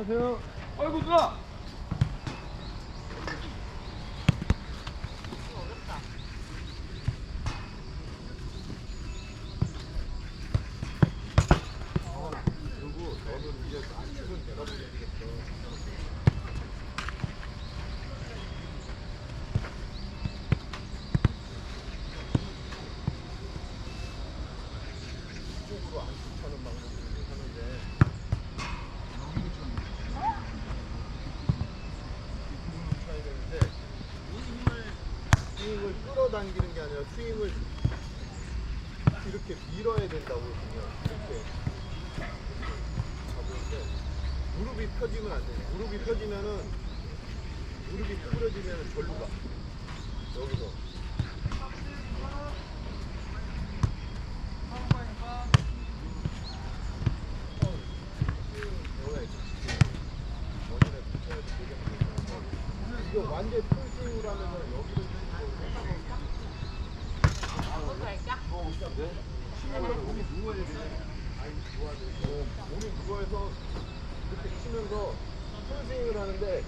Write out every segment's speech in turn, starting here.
안녕하세요. 아이고 누나. 안 추천하는 방법을 하는데 여기를 좀 이쪽으로 쳐야 되는데 스윙을 끌어당기는 게 아니라 스윙을 이렇게 밀어야 된다고 보면 이렇게 가보는데 무릎이 펴지면 안 돼요. 무릎이 펴지면은 무릎이 구부러지면 절로 가. 여기서. 이거 완전 풀스윙으로 하면은 여기를 어, 몸이 누워서 이렇게 치면서 풀스윙을 하는데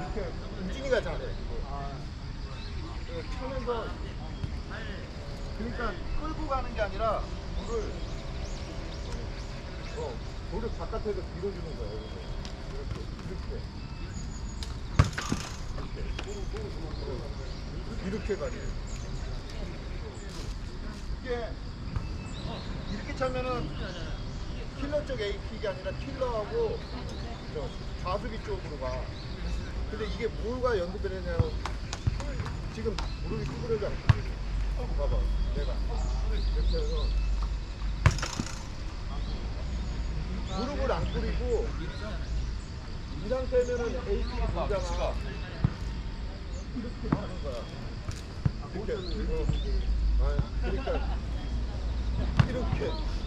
이렇게 우진이가 잘해. 치면서 그러니까 끌고 가는 게 아니라 물을 어, 돌을 바깥에서 밀어주는 거야. 이렇게 이렇게. 이렇게 이렇게 가지. 이게 이렇게 차면은 킬러 쪽 AP가 아니라 킬러하고 저 좌수비 쪽으로 가. 근데 이게 뭐가 연습을 했냐면 지금 무릎이 구부러져. 봐봐, 내가 이렇게 해서 무릎을 안 꿇이고 이 상태면은 AP 돌잖아. 이렇게 하는 거야. 이렇게. 어. 아, 그러니까 이렇게.